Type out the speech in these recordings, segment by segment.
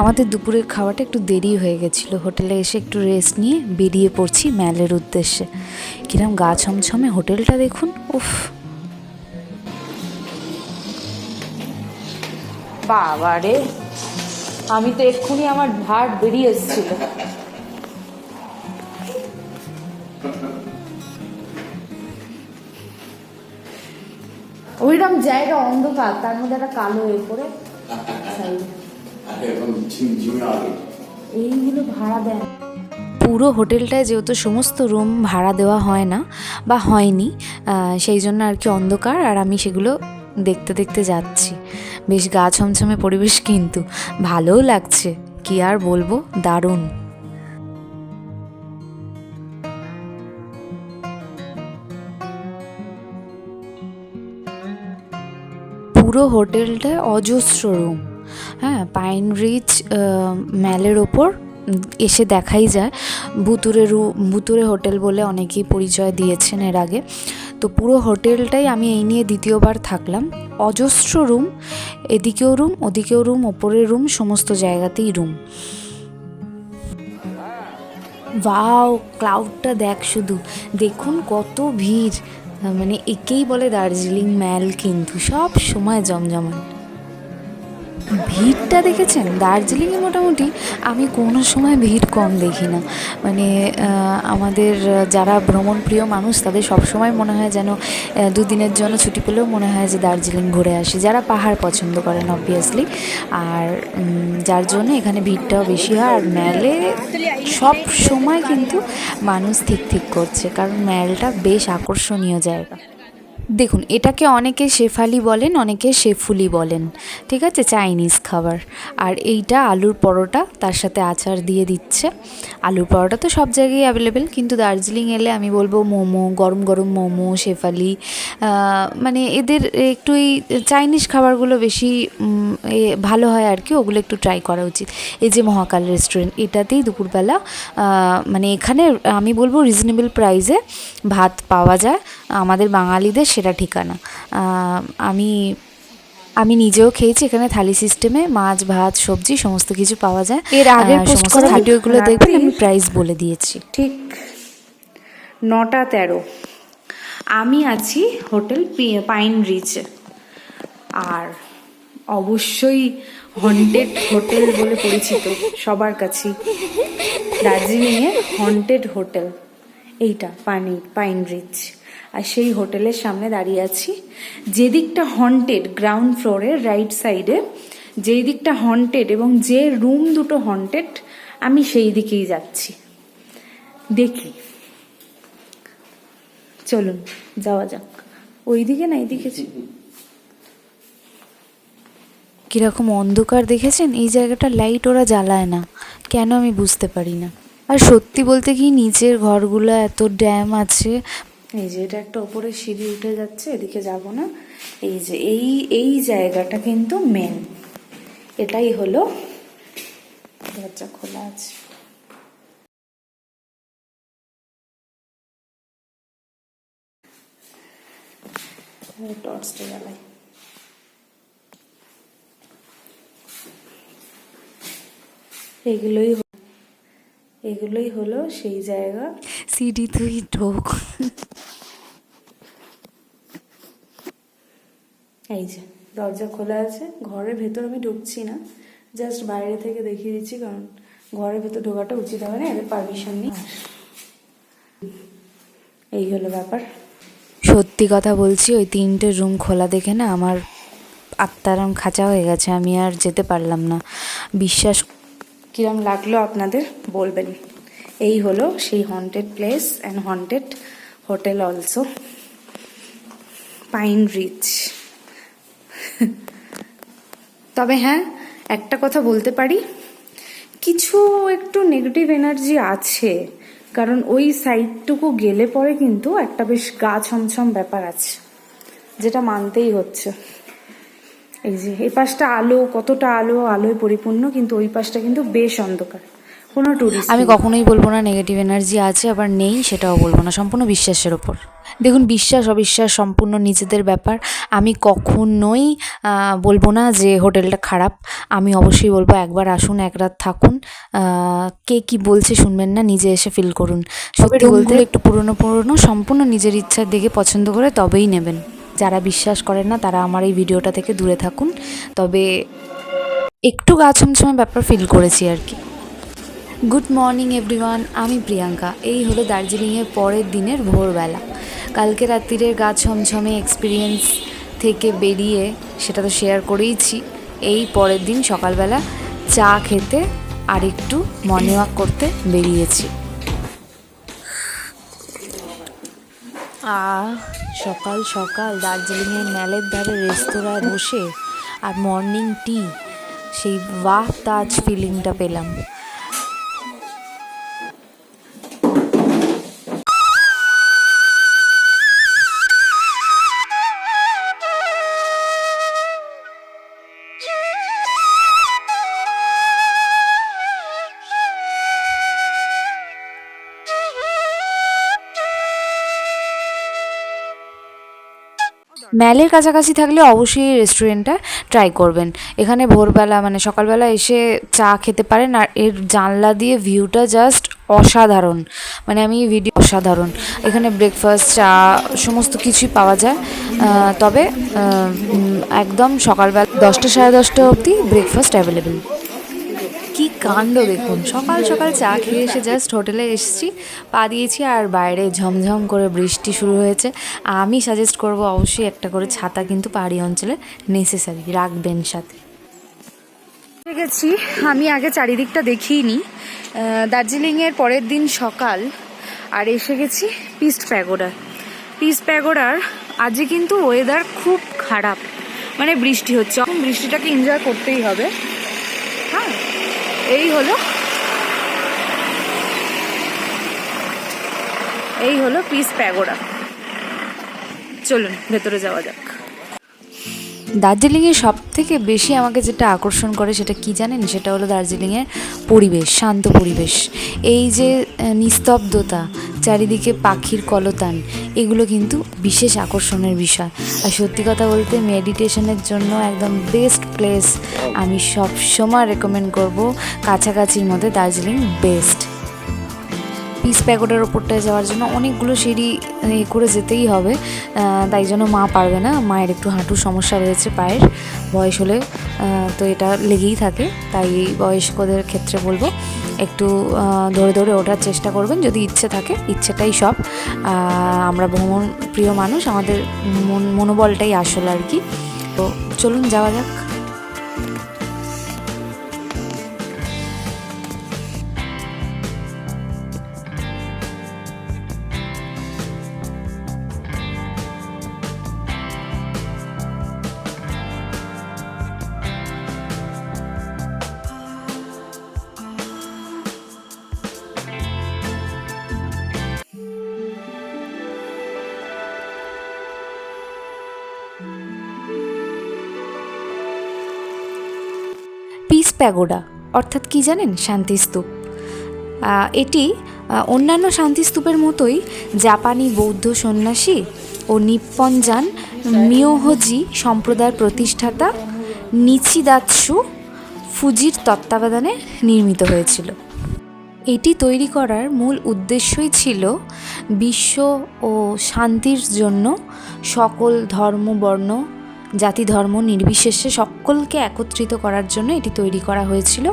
আমাদের দুপুরের খাওয়াটা একটু দেরি হয়ে গেছিল। হোটেলে এসে একটু রেস্ট নিয়ে বেরিয়ে পড়ছি ম্যালের উদ্দেশ্যে। কিরম গা ছমছমে হোটেলটা দেখুন, উফ। বাবা রে, আমি তো এক্ষুনি আমার ভাট বেরিয়ে এসেছিল। ওইরকম জায়গা অন্ধকার, তার মধ্যে একটা কালো হয়ে পড়ে এইগুলো ভাড়া দেন। পুরো হোটেলটায় যেহেতু সমস্ত রুম ভাড়া দেওয়া হয় না বা হয়নি সেই জন্য আর কি অন্ধকার আর আমি সেগুলো দেখতে দেখতে যাচ্ছি। বেশ গা ছমছমে পরিবেশ কিন্তু, ভালোও লাগছে, কি আর বলব, দারুণ। পুরো হোটেলটায় অজস্র রুম। হ্যাঁ পাইন রিচ ম্যালের ওপর এসে দেখাই যায়। ভুতুরে রু, ভুতুরে হোটেল বলে অনেকেই পরিচয় দিয়েছেন এর আগে। তো পুরো হোটেলটাই আমি এই নিয়ে দ্বিতীয়বার থাকলাম। অজস্র রুম এদিকেও রুম ওদিকেও রুম ওপরের রুম সমস্ত জায়গাতেই রুম ওয়াও ক্লাউডটা দেখ শুধু। দেখুন কত ভিড়। মানে একেই বলে দার্জিলিং ম্যাল কিন্তু সব সময় জমজমান ভিড়টা দেখেছেন? দার্জিলিংয়ে মোটামুটি আমি কোনো সময় ভিড় কম দেখি না। মানে আমাদের যারা ভ্রমণ প্রিয় মানুষ, তাদের সব সময় মনে হয় যেন দুদিনের জন্য ছুটি পেলেও মনে হয় যে দার্জিলিং ঘুরে আসি। যারা পাহাড় পছন্দ করেন অবভিয়াসলি আর যার জন্য এখানে ভিড়টাও বেশি হয়। আর ম্যালে সব সময় কিন্তু মানুষ ঠিক ঠিক করছে। কারণ ম্যালটা বেশ আকর্ষণীয় জায়গা। দেখুন, এটাকে অনেকে শেফালি বলেন, অনেকে শেফুলি বলেন, ঠিক আছে? চাইনিজ খাবার। আর এইটা আলুর পরোটা, তার সাথে আচার দিয়ে দিচ্ছে। আলুর পরোটা তো সব জায়গায় অ্যাভেলেবেল কিন্তু দার্জিলিং এলে আমি বলব মোমো, গরম গরম মোমো, শেফালি মানে এদের একটু এই চাইনিজ খাবারগুলো বেশি ভালো হয় আর কি, ওগুলো একটু ট্রাই করা উচিত। এই যে মহাকাল রেস্টুরেন্ট এটাতেই দুপুরবেলা মানে এখানে আমি বলব রিজনেবল প্রাইসে ভাত পাওয়া যায়। আমাদের বাঙালিদের সেটা ঠিকানা। আমি আমি নিজেও খেয়েছি এখানে থালি সিস্টেমে মাছ ভাত সবজি সমস্ত কিছু পাওয়া যায়। এর post সমস্ত ভিডিওগুলো দেখবেন আমি প্রাইস বলে দিয়েছি। ঠিক। নটা তেরো। আমি আছি হোটেল পাইন রিচে আর অবশ্যই হন্টেড হোটেল বলে পরিচিত সবার কাছেই। দার্জিলিংয়ে হন্টেড হোটেল এইটা পানি পাইন রিচ আর সেই হোটেলের সামনে দাঁড়িয়ে আছি। যেদিকটা হন্টেড গ্রাউন্ড ফ্লোরের রাইট সাইডে যেই দিকটা হন্টেড এবং যে রুম দুটো হন্টেড আমি সেই দিকেই যাচ্ছি। দেখি। চলুন যাওয়া যাক। ওইদিকে না এইদিকে। কীরকম অন্ধকার দেখেছেন? এই জায়গাটা লাইট ওরা জ্বালায় না। কেন আমি বুঝতে পারি না। আর সত্যি বলতে কি নিচের ঘরগুলো এত ড্যাম আছে এই যে এটা একটা ওপরে সিঁড়ি উঠে যাচ্ছে, এদিকে যাব না। এই যে এই এই জায়গাটা কিন্তু মেন এটাই হলো দরজা খোলা আছে। টর্চটা জ্বালাই। এগুলোই এগুলোই হলো সেই জায়গা। সিঁড়ি তুই ঢোক এই যে দরজা খোলা আছে ঘরের ভেতর আমি ঢুকছি না জাস্ট বাইরে থেকে দেখিয়ে দিচ্ছি কারণ ঘরের ভেতর ঢোকাটা উচিত হবে না এদের পারমিশন নেই এই হলো ব্যাপার। সত্যি কথা বলছি ওই তিনটে রুম খোলা দেখে না আমার আত্মারাম খাঁচা হয়ে গেছে আমি আর যেতে পারলাম না। বিশ্বাস কিরম লাগল আপনাদের বলবেন। এই হলো সেই haunted place and haunted hotel also pine ridge তবে হ্যাঁ একটা কথা বলতে পারি? কিছু একটু নেগেটিভ এনার্জি আছে, কারণ ওই সাইডটুকু গেলে পরে কিন্তু একটা বেশ গা ছমছম ব্যাপার আছে, যেটা মানতেই হচ্ছে। এই যে এই পাশটা আলো, কতটা আলো, আলোয় পরিপূর্ণ, কিন্তু ওই পাশটা কিন্তু বেশ অন্ধকার। কোনো টুরিস্ট আমি কখনোই বলব না নেগেটিভ এনার্জি আছে আবার নেই সেটাও বলব না সম্পূর্ণ বিশ্বাসের ওপর। দেখুন বিশ্বাস অবিশ্বাস সম্পূর্ণ নিজেদের ব্যাপার। আমি কখনোই বলব না যে হোটেলটা খারাপ। আমি অবশ্যই বলব একবার আসুন এক রাত থাকুন। কে কি বলছে শুনবেন না নিজে এসে ফিল করুন। সত্যি বলতে একটু পুরনো পুরনো সম্পূর্ণ নিজের ইচ্ছার দিকে পছন্দ করে তবেই নেবেন। যারা বিশ্বাস করেন না তারা আমার এই ভিডিওটা থেকে দূরে থাকুন। তবে একটু গা ছমছমে ব্যাপার ফিল করেছি আর কি। গুড মর্নিং এভরিওয়ান আমি প্রিয়াঙ্কা। এই হলো দার্জিলিংয়ের পরের দিনের ভোরবেলা। কালকে রাত্রিরের গা ছমছমে এক্সপিরিয়েন্স থেকে বেরিয়ে সেটা তো শেয়ার করেইছি। এই পরের দিন সকালবেলা চা খেতে আর একটু মর্নিং ওয়াক করতে বেরিয়েছি। আহ, সকাল সকাল। দার্জিলিংয়ের ম্যালের ধারে রেস্তোরাঁয় বসে আর মর্নিং টি সেই বাহ তাজ ফিলিংটা পেলাম। ম্যালের কাছাকাছি থাকলে অবশ্যই এই রেস্টুরেন্টটা ট্রাই করবেন। এখানে ভোরবেলা মানে সকালবেলা এসে চা খেতে পারেন আর এর জানলা দিয়ে ভিউটা জাস্ট অসাধারণ। মানে আমি ভিডিও অসাধারণ। এখানে ব্রেকফাস্ট চা, সমস্ত কিছুই পাওয়া যায়। তবে একদম সকালবেলা দশটা সাড়ে দশটা অবধি ব্রেকফাস্ট অ্যাভেলেবেল কি কাণ্ড দেখুন। সকাল সকাল চা খেয়ে এসে জাস্ট হোটেলে এসেছি, পা দিয়েছি আর বাইরে ঝমঝম করে বৃষ্টি শুরু হয়েছে। আমি সাজেস্ট করব অবশ্যই একটা করে ছাতা কিন্তু পাহাড়ি অঞ্চলে নেসেসারি রাখবেন সাথে। গেছি, আমি আগে চারিদিকটা দেখিনি দার্জিলিংয়ের পরের দিন সকাল, আর এসে গেছি পিস্ট প্যাগোডা পিস্ট প্যাগোডার আজকে কিন্তু ওয়েদার খুব খারাপ। মানে বৃষ্টি হচ্ছে এখন বৃষ্টিটাকে এনজয় করতেই হবে। এই হলো এই হলো পিস প্যাগোডা। চলুন ভেতরে যাওয়া যাক। দার্জিলিংয়ে সব থেকে বেশি আমাকে যেটা আকর্ষণ করে সেটা কি জানেন? সেটা হলো দার্জিলিংয়ের পরিবেশ, শান্ত পরিবেশ। এই যে নিস্তব্ধতা, চারিদিকে পাখির কলতান, এগুলো কিন্তু বিশেষ আকর্ষণের বিষয়। আর সত্যি কথা বলতে মেডিটেশনের জন্য একদম বেস্ট প্লেস আমি সব সময় রেকমেন্ড করব কাছাকাছির মধ্যে দার্জিলিং বেস্ট পিস প্যাগোডার ওপরটায় যাওয়ার জন্য অনেকগুলো সিঁড়ি, এ, করে যেতেই হবে। তাই জন্য মা পারবে না। মায়ের একটু হাঁটুর সমস্যা রয়েছে পায়ের, বয়স হলে তো এটা লেগেই থাকে। তাই বয়স্কদের ক্ষেত্রে বলব, একটু ধরে ধরে ওঠার চেষ্টা করবেন যদি ইচ্ছে থাকে। ইচ্ছেটাই সব। আমরা ভ্রমণ প্রিয় মানুষ, আমাদের মন, মনোবলটাই আসল আর কি। তো চলুন যাওয়া যাক। প্যাগোডা, অর্থাৎ কি জানেন? শান্তিস্তূপ এটি অন্যান্য শান্তিস্তূপের মতোই জাপানি বৌদ্ধ সন্ন্যাসী ও নিপ্পনজান মিয়োহজি সম্প্রদায়ের প্রতিষ্ঠাতা নিচিদাৎসু ফুজির তত্ত্বাবধানে নির্মিত হয়েছিল। এটি তৈরি করার মূল উদ্দেশ্যই ছিল বিশ্ব ও শান্তির জন্য সকল ধর্ম, বর্ণ জাতি ধর্ম নির্বিশেষে সকলকে একত্রিত করার জন্য এটি তৈরি করা হয়েছিল,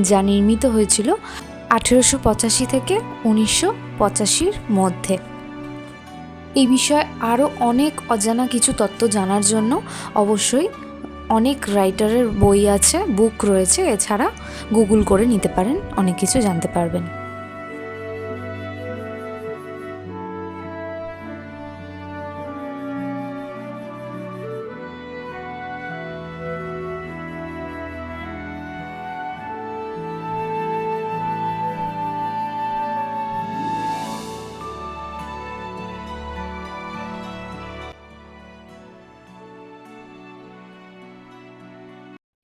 যা নির্মিত হয়েছিল আঠেরোশো পঁচাশি থেকে উনিশশো পঁচাশির মধ্যে। এই বিষয়ে আরও অনেক অজানা কিছু তত্ত্ব জানার জন্য অবশ্যই অনেক রাইটারের বই আছে, বুক রয়েছে, এছাড়া গুগল করে নিতে পারেন, অনেক কিছু জানতে পারবেন।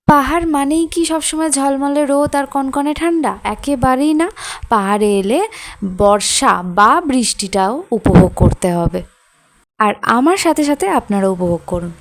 পাহাড় মানেই কি সবসময় ঝলমলে রোদ আর কনকনে ঠান্ডা? একেবারেই না। পাহাড়ে এলে বর্ষা বা বৃষ্টিটাও উপভোগ করতে হবে। আর আমার সাথে সাথে আপনারা উপভোগ করুন।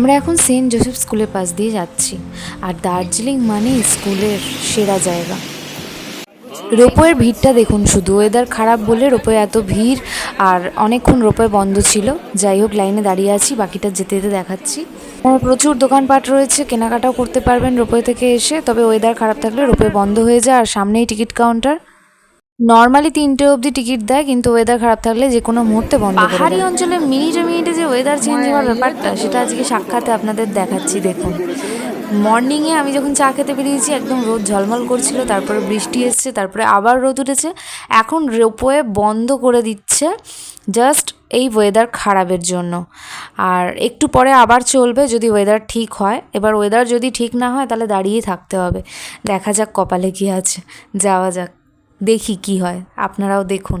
আমরা এখন সেন্ট জোসেফ স্কুলের পাশ দিয়ে যাচ্ছি। আর দার্জিলিং মানে স্কুলের সেরা জায়গা। রোপওয়ের ভিড়টা দেখুন শুধু। ওয়েদার খারাপ বলে রোপওয়ে এত ভিড় আর অনেকক্ষণ রোপওয়ে বন্ধ ছিল। যাই হোক, লাইনে দাঁড়িয়ে আছি, বাকিটা যেতে যেতে দেখাচ্ছি। আর প্রচুর দোকানপাট রয়েছে, কেনাকাটাও করতে পারবেন রোপওয়ে থেকে এসে। তবে ওয়েদার খারাপ থাকলে রোপওয়ে বন্ধ হয়ে যায় আর সামনেই টিকিট কাউন্টার। নর্মালি তিনটে অবধি টিকিট দেয় কিন্তু ওয়েদার খারাপ থাকলে যে কোনো মুহূর্তে বন্ধ পাহাড়ি অঞ্চলে মিনিটে মিনিটে যে ওয়েদার চেঞ্জ হওয়ার ব্যাপারটা সেটা আজকে সাক্ষাতে আপনাদের দেখাচ্ছি দেখুন। মর্নিংয়ে আমি যখন চা খেতে বেরিয়েছি একদম রোদ ঝলমল করছিল তারপরে বৃষ্টি এসছে তারপরে আবার রোদ উঠেছে। এখন রোপওয়ে বন্ধ করে দিচ্ছে জাস্ট এই ওয়েদার খারাপের জন্য। আর একটু পরে আবার চলবে যদি ওয়েদার ঠিক হয়। এবার ওয়েদার যদি ঠিক না হয় তাহলে দাঁড়িয়ে থাকতে হবে। দেখা যাক কপালে কী আছে। যাওয়া যাক। দেখি কি হয়। আপনারাও দেখুন।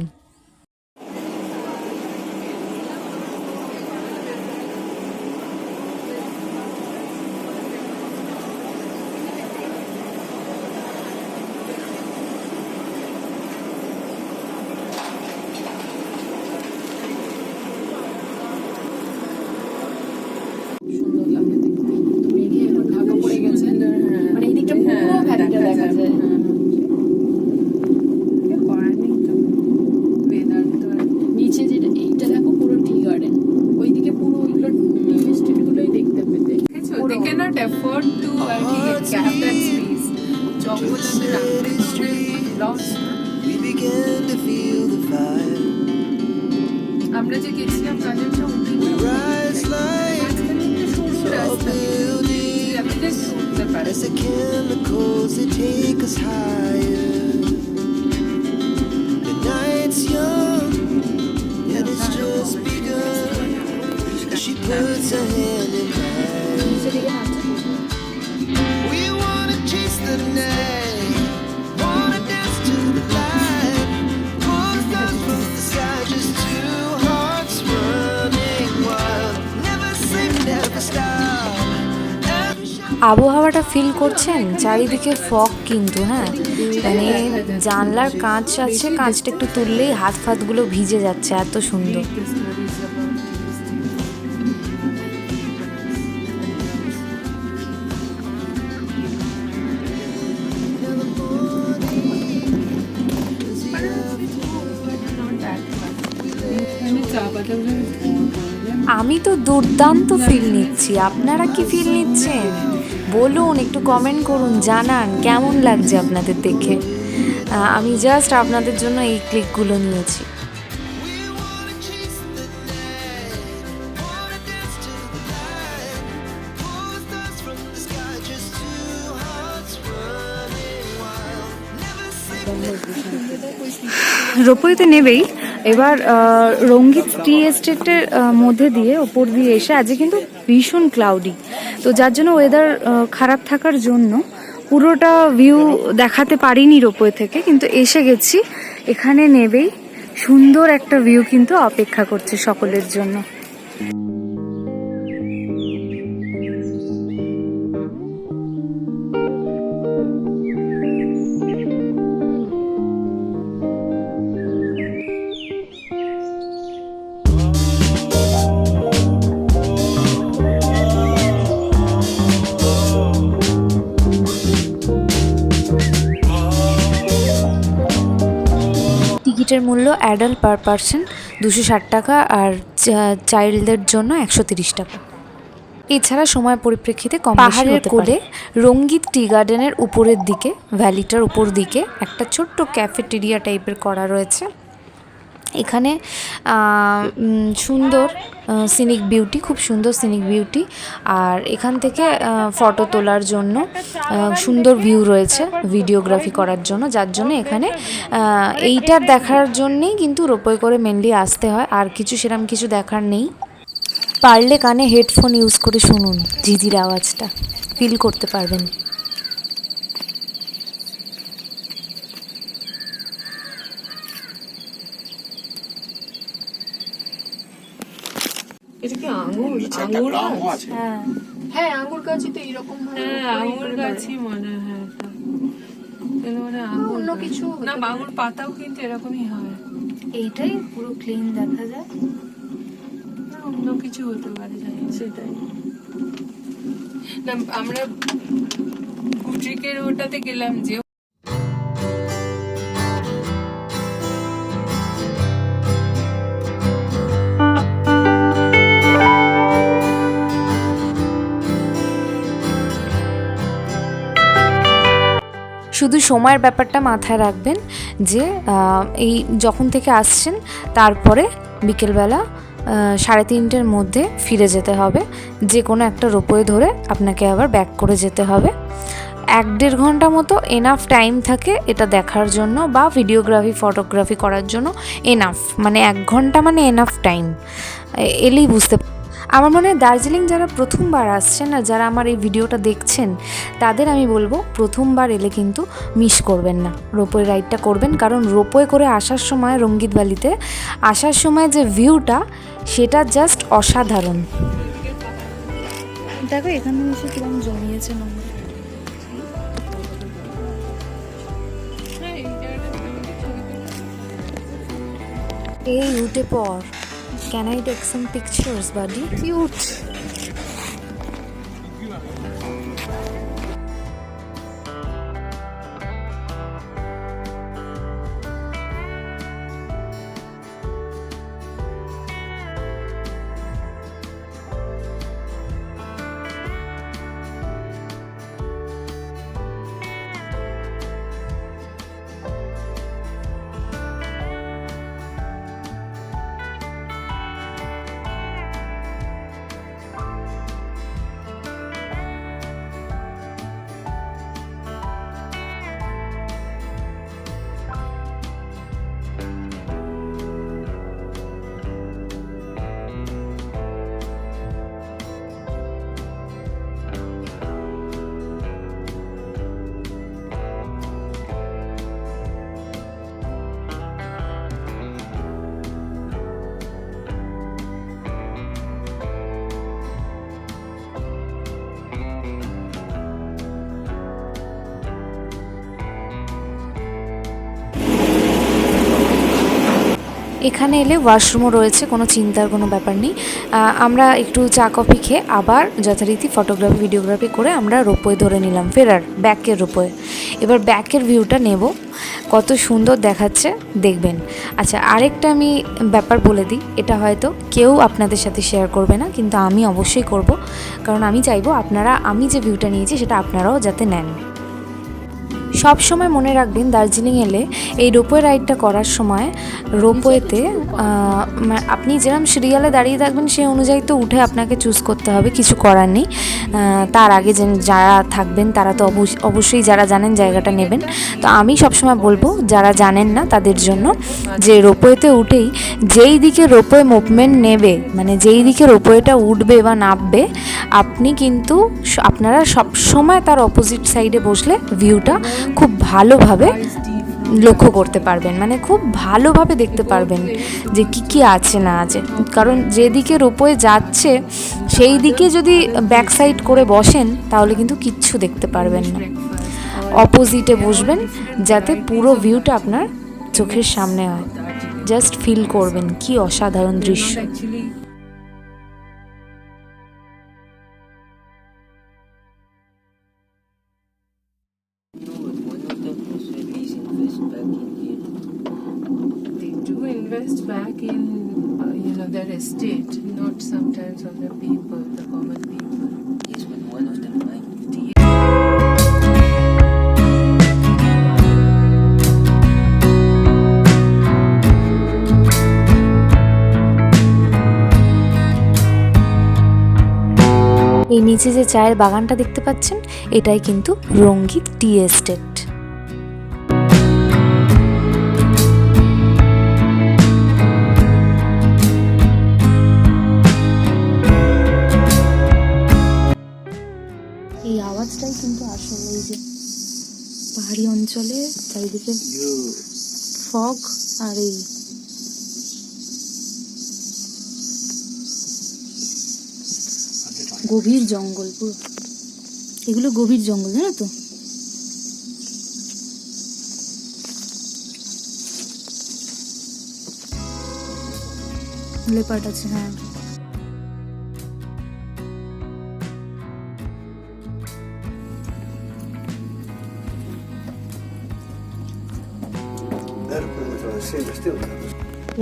আবহাওয়াটা ফিল করছেন? চারিদিকে ফগ কিন্তু হ্যাঁ? মানে জানলার কাঁচ আছে, কাঁচটা একটু তুললেই হাত ফাতগুলো ভিজে যাচ্ছে, এত সুন্দর। আমি তো দুর্দান্ত ফিল নিচ্ছি। আপনারা কি ফিল নিচ্ছেন? বলুন, একটু কমেন্ট করুন, জানান, কেমন লাগছে আপনাদের দেখে? আমি জাস্ট আপনাদের জন্য এই ক্লিকগুলো নিয়েছি। রোপইতে নেবেই। এবার রঙ্গিত টি এস্টেটের মধ্যে দিয়ে ওপর দিয়ে এসে আজকে কিন্তু ভীষণ ক্লাউডি তো যার জন্য ওয়েদার খারাপ থাকার জন্য পুরোটা ভিউ দেখাতে পারিনি রোপওয়ে থেকে, কিন্তু এসে গেছি। এখানে নেবেই। সুন্দর একটা ভিউ কিন্তু অপেক্ষা করছে সকলের জন্য। টিকিটের মূল্য অ্যাডাল্ট পার পার্সন দুশো ষাট টাকা আর চাইল্ডদের জন্য একশো তিরিশ টাকা। এছাড়া সময় পরিপ্রেক্ষিতে কম পাহাড়ের কোলে রঙ্গিত টি গার্ডেনের উপরের দিকে ভ্যালিটার উপর দিকে একটা ছোট্ট ক্যাফেটেরিয়া টাইপের করা রয়েছে। এখানে সুন্দর সিনিক বিউটি খুব সুন্দর সিনিক বিউটি আর এখান থেকে ফটো তোলার জন্য সুন্দর ভিউ রয়েছে ভিডিওগ্রাফি করার জন্য। যার জন্য এখানে এইটার দেখার জন্যেই কিন্তু রোপওয়ে করে মেনলি আসতে হয়। আর কিছু সেরকম কিছু দেখার নেই। পারলে কানে হেডফোন ইউজ করে শুনুন ঝিঝির আওয়াজটা। ফিল করতে পারবেন। এটা কি আঙুর? আঙুর গাছ? হ্যাঁ। আঙুর গাছই তো এরকম হ্যাঁ আঙুর গাছই মনে হয় এটা। এটা হয় আঙুর অন্য কিছু না আঙুর পাতাও কিন্তু এরকমই হয়। এইটাই পুরো ক্লিন দেখা যায়। না, অন্য কিছু হতে পারে জানি সেটাই। না আমরা ওটাতে গেলাম যে শুধু সময়ের ব্যাপারটা মাথায় রাখবেন যে এই যখন থেকে আসছেন, তারপরে বিকেলবেলা সাড়ে তিনটের মধ্যে ফিরে যেতে হবে। যে কোনো একটা রোপওয়ে ধরে আপনাকে আবার ব্যাক করে যেতে হবে। এক দেড় ঘণ্টা মতো এনাফ টাইম থাকে এটা দেখার জন্য বা ভিডিওগ্রাফি ফটোগ্রাফি করার জন্য এনাফ মানে এক ঘণ্টা মানে এনাফ টাইম এলেই বুঝতে আমার মনে হয় দার্জিলিং যারা প্রথমবার আসছেন আর যারা আমার এই ভিডিওটা দেখছেন তাদের আমি বলব প্রথমবার এলে কিন্তু মিস করবেন না। রোপওয়ে রাইডটা করবেন কারণ রোপওয়ে করে আসার সময় রঙ্গিত ভ্যালিতে আসার সময় যে ভিউটা সেটা জাস্ট অসাধারণ। দেখো এখানে এসে কীরকম জমিয়েছে নোংরা হ্যাঁ, এই উঠে পর। Can I take some pictures, buddy? Cute. এখানে এলে ওয়াশরুমও রয়েছে, কোনো চিন্তার কোনো ব্যাপার নেই। আমরা একটু চা, কফি খেয়ে আবার যথারীতি ফটোগ্রাফি ভিডিওগ্রাফি করে আমরা রোপওয়ে ধরে নিলাম, ফেরার, ব্যাকের রোপওয়ে। এবার ব্যাকের ভিউটা নেব, কত সুন্দর দেখাচ্ছে, দেখবেন। আচ্ছা আরেকটা আমি ব্যাপার বলে দিই, এটা হয়তো কেউ আপনাদের সাথে শেয়ার করবে না, কিন্তু আমি অবশ্যই করব, কারণ আমি চাইব আপনারা, আমি যে ভিউটা নিয়েছি সেটা আপনারাও যাতে নেন। সব সময় মনে রাখবেন দার্জিলিং এলে এই রোপওয়ে রাইডটা করার সময় রোপওয়েতে আপনি যেরকম সিরিয়ালে দাঁড়িয়ে থাকবেন সেই অনুযায়ী তো উঠে আপনাকে চুজ করতে হবে, কিছু করার নেই। তার আগে যে যারা থাকবেন তারা তো অবশ্য- অবশ্যই যারা জানেন জায়গাটা নেবেন। তো আমি সবসময় বলব, যারা জানেন না তাদের জন্য যে রোপওয়েতে উঠেই যেই দিকে রোপওয়ে মুভমেন্ট নেবে মানে যেই দিকে রোপওয়েটা উঠবে বা নামবে, আপনি কিন্তু আপনারা সব সময় তার অপোজিট সাইডে বসলে ভিউটা খুব ভালোভাবে লক্ষ্য করতে পারবেন। মানে খুব ভালোভাবে দেখতে পারবেন যে কি কি আছে, না আছে। কারণ যেদিকে রোপওয়ে যাচ্ছে, সেই দিকে যদি ব্যাক সাইড করে বসেন, তাহলে কিন্তু কিচ্ছু দেখতে পারবেন না। অপোজিটে বসবেন, যাতে পুরো ভিউটা আপনার চোখের সামনে হয়। জাস্ট ফিল করবেন, কি অসাধারণ দৃশ্য। invest back in it. They do invest back in, uh, you know, their estate, not sometimes on the people, the common people. Yes, but one of them might. এই নিচে যে চায়ের বাগানটা দেখতে পাচ্ছেন এটাই কিন্তু রঙ্গিত টি এস্টেট আওয়াজটাই কিন্তু আসলে এই যে পাহাড়ি অঞ্চলে চারিদিকে ফগ আর এই গভীর জঙ্গল পুরো। এগুলো গভীর জঙ্গল, জানো তো? লেপার্ড আছে হ্যাঁ।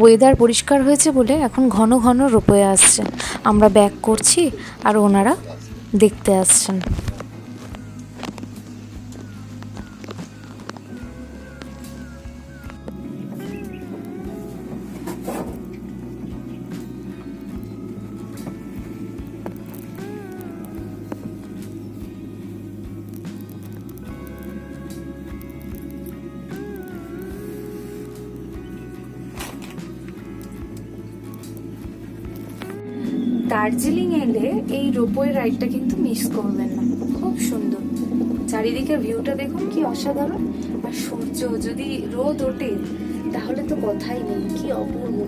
ওয়েদার পরিষ্কার হয়েছে বলে এখন ঘন ঘন রোপওয়ে আসছেন। আমরা ব্যাক করছি আর ওনারা দেখতে আসছেন। রোপওয়ে রাইডটা কিন্তু মিস করবেন না। খুব সুন্দর। চারিদিকে ভিউটা দেখুন, কি অসাধারণ। আর সূর্য যদি রোদ ওঠে, তাহলে তো কথাই নেই, কি অপূর্ব।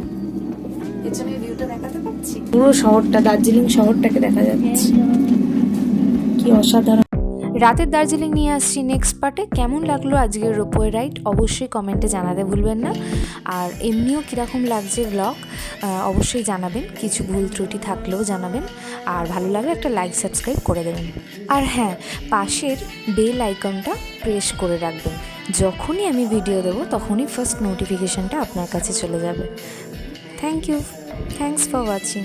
এর জন্য ভিউটা দেখাতে পাচ্ছি? পুরো শহরটা, দার্জিলিং শহরটাকে দেখা যাচ্ছে। কি অসাধারণ। রাতের দার্জিলিং নিয়ে আসছি নেক্সট পার্টে কেমন লাগল আজকের রোপওয়ে রাইড? অবশ্যই কমেন্টে জানাতে ভুলবেন না। আর এমনিও কীরকম লাগছে ব্লগ অবশ্যই জানাবেন। কিছু ভুল ত্রুটি থাকলেও জানাবেন। আর ভালো লাগলে একটা লাইক সাবস্ক্রাইব করে দেবেন। আর হ্যাঁ পাশের বেল আইকনটা প্রেস করে রাখবেন। যখনই আমি ভিডিও দেবো, তখনই ফার্স্ট নোটিফিকেশানটা আপনার কাছে চলে যাবে। Thank you thanks for watching